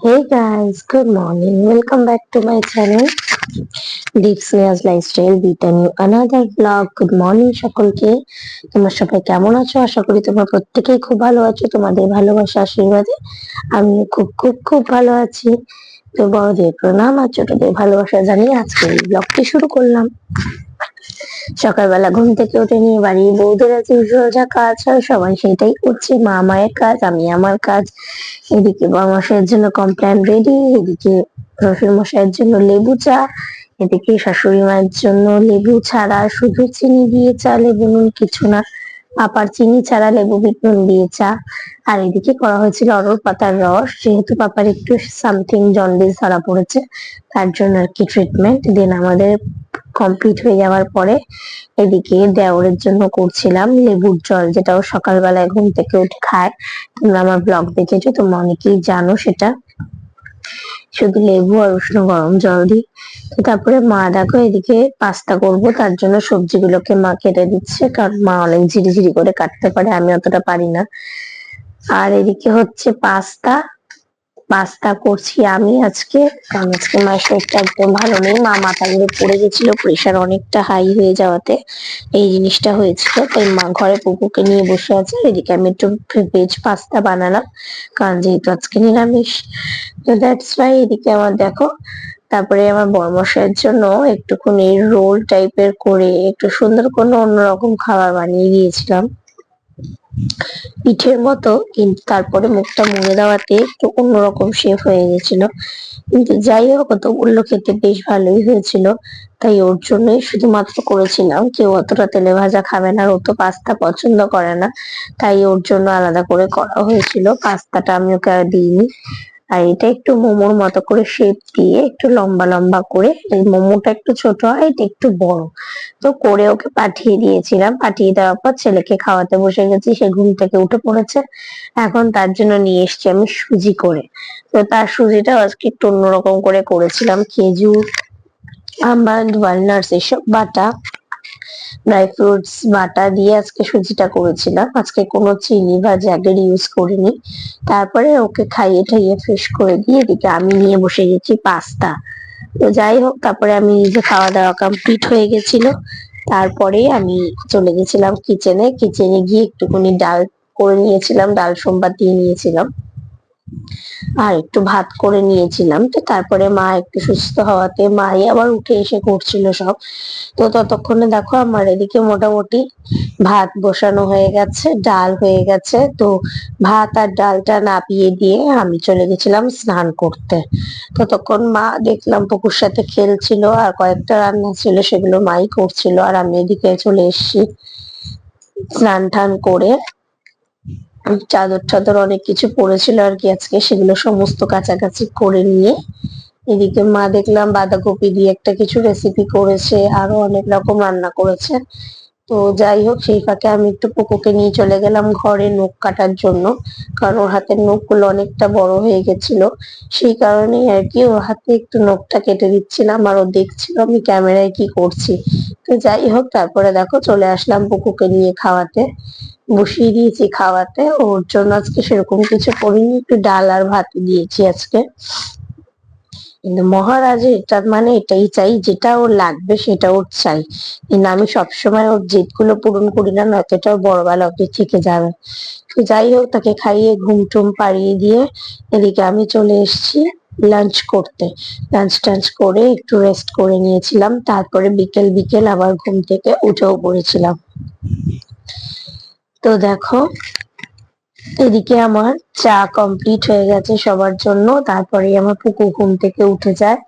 Hey guys, good morning. Welcome back to my channel. Deep Sneha's Lifestyle with a new another vlog. Good সকলকে। তোমরা সবাই কেমন আছো? আশা করি তোমরা প্রত্যেকেই খুব ভালো আছো। তোমাদের ভালোবাসা আশীর্বাদে আমি খুব খুব খুব ভালো আছি। তো বড়দের প্রণাম আর ছোটদের ভালোবাসা জানিয়ে আজকে এই ব্লগটি শুরু করলাম। সকালবেলা ঘুম থেকে উঠে নিয়ে বাড়ির আজ ইউজুয়াল যা কাজ হয়, সবাই সেটাই করছে। মা মায়ের কাজ, আমি আমার কাজ। এদিকে বরমশাইয়ের জন্য কমপ্লেন রেডি, এদিকে শ্বশুর মশাইয়ের জন্য লেবু চা, এদিকে শাশুড়ি মায়ের জন্য লেবু ছাড়া শুধু চিনি দিয়ে চা, লেবু নুন কিছু না পাপার চিনি ছাড়া লেবু বিট নুন দিয়ে চা। আর এদিকে করা হয়েছিল অরল পাতার রস, যেহেতু পাপার একটু সামথিং জন্ডিস ধরা পড়েছে, তার জন্য আর কি ট্রিটমেন্ট দেন আমাদের কমপ্লিট হয়ে যাওয়ার পরে এদিকে দেওরের জন্য করছিলাম লেবুর জল, যেটা ও সকালবেলায় ঘুম থেকে উঠে খায়। তোমরা আমার ব্লগ দেখেছ, তোমরা অনেকেই জানো সেটা। শুধু লেবু আর উষ্ণ গরম জল দিই। তো তারপরে মা দেখো এদিকে পাস্তা করব, তার জন্য সবজিগুলোকে মা কেটে দিচ্ছে, কারণ মা অনেক ঝিরিঝিরি করে কাটতে পারে, আমি অতটা পারি না। আর এদিকে হচ্ছে পাস্তা পাস্তা করছি আমি আজকে। কারণ আজকে মায়ের শরীরটা একদম ভালো নেই। মা মাথা ঘুরে পড়ে গেছিল প্রেশার অনেকটা হাই হয়ে যাওয়াতে এই জিনিসটা হয়েছিল। তাই মা ঘরে পুকুকে নিয়ে বসে আছে। এদিকে আমি একটু ভেজ পাস্তা বানালাম, কারণ যেহেতু আজকে নিরামিষ। তো দ্যাটস ওয়াই এদিকে আমার দেখো, তারপরে আমার বরমশাইয়ের জন্য একটুখানি রোল টাইপের করে একটু সুন্দর কোনো অন্যরকম খাবার বানিয়ে দিয়েছিলাম। পিঠের মতো, কিন্তু তারপরে মুখটা মুড়ে দেওয়াতে একটু অন্যরকম শেপ হয়ে গেছিল। কিন্তু যাই হোক বলল খেতে বেশ ভালোই হয়েছিল। তাই ওর জন্যই শুধুমাত্র করেছিলাম। কেউ অতটা তেলে ভাজা খাবে না, আর ও তো পাস্তা পছন্দ করে না। তাই ওর জন্য আলাদা করে করা হয়েছিল। পাস্তাটা আমি ওকে দিইনি। আর এটা একটু মোমোর মতো করে শেপ দিয়ে একটু লম্বা লম্বা করে, এই মোমোটা একটু ছোট হয়, এটা একটু বড়। তো করে ওকে পাঠিয়ে দিয়েছিলাম। পাঠিয়ে দেওয়ার পর ছেলেকে খাওয়াতে বসে গেছি, সে ঘুম থেকে উঠে পড়েছে। এখন তার জন্য নিয়ে এসছি আমি সুজি করে। তো তার সুজিটা আজকে একটু অন্যরকম করে করেছিলাম, খেজুর আমন্ড ওয়ালনাটস এসব বাটা। ড্রাই ফ্রুটস বাটা দিয়ে আজকে সুজিটা করেছিলাম। আজকে কোনো চিনি বা জ্যাগের ইউজ করিনি। তারপরে ওকে খাইয়ে ঠাইয়ে ফ্রেশ করে দিয়ে এদিকে আমি নিয়ে বসে গেছি পাস্তা তো যাই হোক, তারপরে আমি নিজে খাওয়া দাওয়া কমপ্লিট হয়ে গেছিল। তারপরে আমি চলে গেছিলাম কিচেনে কিচেনে গিয়ে একটুখানি ডাল করে নিয়েছিলাম, ডাল সোমবার দিয়ে নিয়েছিলাম। আর একটু ভাত করে নিয়েছিলাম, তো তারপরে মা একটু সুস্থ হওয়াতে মাই আবার উঠে এসে করছিল সব। তো ততক্ষণে দেখো আমার এদিকে মোটামুটি ভাত বসানো হয়ে গেছে, ডাল হয়ে গেছে। তো ভাত আর ডালটা নাপিয়ে দিয়ে আমি চলে গেছিলাম স্নান করতে। ততক্ষণ মা দেখলাম পুকুর সাথে খেলছিল আর কয়েকটা রান্না ছিল সেগুলো মাই করছিল আর আমি এদিকে চলে এসেছি স্নান টান করে। চাদর টাদর অনেক কিছু পড়েছিল আর কি আজকে। সেগুলো সমস্ত কাছাকাছি করে নিয়ে এদিকে মা দেখলাম বাঁধাকপি দিয়ে একটা কিছু রেসিপি করেছে, আরও অনেক রকম রান্না করেছে। তো যাই হোক, সেই ফাঁকে আমি একটু পুকুকে নিয়ে চলে গেলাম ঘরে নখ কাটার জন্য, কারণ ওর হাতের নখগুলো অনেকটা বড় হয়ে গেছিল। সেই কারণেই আর কি ওর হাতে একটু নখটা কেটে দিচ্ছিলাম আর ও দেখছিল আমি ক্যামেরায় কি করছি। তো যাই হোক, তারপরে দেখো চলে আসলাম পুকুকে নিয়ে খাওয়াতে। বসিয়ে দিয়েছি খাওয়াতে। ওর জন্য আজকে সেরকম কিছু করিনি, একটু ডাল আর ভাত দিয়েছি আজকে। কিন্তু মহারাজের এটা মানে এটাই চাই, যেটা ওর লাগবে সেটা ওর চাই। কিন্তু আমি সবসময় ওর জেদগুলো পূরণ করি না, নয়তো এটা বড়বেলা অব্দি থেকে যাবে। যাই হোক, তাকে খাইয়ে ঘুম টুম পাড়িয়ে দিয়ে এদিকে আমি চলে এসেছি লাঞ্চ করতে। লাঞ্চ টাঞ্চ করে একটু রেস্ট করে নিয়েছিলাম, তারপরে বিকেল বিকেল আবার ঘুম থেকে উঠেও পড়েছিলাম। তো দেখো, এদিকে আমার চা কমপ্লিট হয়ে গেছে সবার জন্য। তারপরে আমার পুকু ঘুম থেকে উঠে যায়।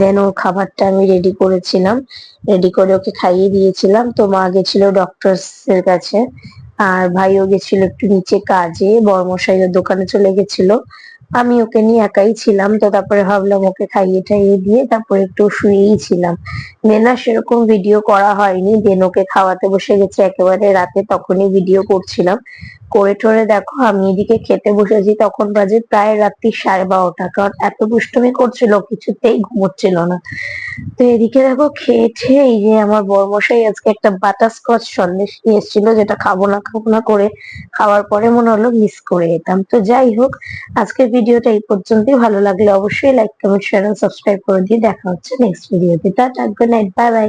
দেন ওর খাবারটা আমি রেডি করেছিলাম। রেডি করে ওকে খাইয়ে দিয়েছিলাম। তো মা গেছিল ডক্টরস এর কাছে। আর ভাইও গেছিল একটু নিচে কাজে, বর্মশাইয়ের দোকানে চলে গেছিল। আমি ওকে নিয়ে একাই ছিলাম তো তারপরে ভাবলাম ওকে খাইয়ে টাইয়ে দিয়ে তারপরে একটু শুয়েই ছিলাম। আর সেরকম ভিডিও করা হয়নি। দেন ওকে খাওয়াতে বসে গেছে একেবারে রাতে, তখনই ভিডিও করছিলাম। করে টরে দেখো, আমি এদিকে খেতে বসেছি, তখন বাজে প্রায় রাত্রি সাড়ে বারোটা। কারণ এত দুষ্টুমি করছিল, কিছুতেই ঘুমোচ্ছিল না। তো এদিকে দেখো, খেয়েছে এই যে আমার বরমশাই, আজকে একটা বাটারস্কচ সন্দেশ নিয়ে এসেছিল, যেটা খাব না খাব না করে খাওয়ার পরে মনে হলো মিস করে যেতাম তো যাই হোক, আজকের ভিডিওটা এই পর্যন্তই। ভালো লাগলে অবশ্যই লাইক কমেন্ট শেয়ার সাবস্ক্রাইব করে দিয়ে দেখা হচ্ছে নেক্সট ভিডিওতে tata good night bye bye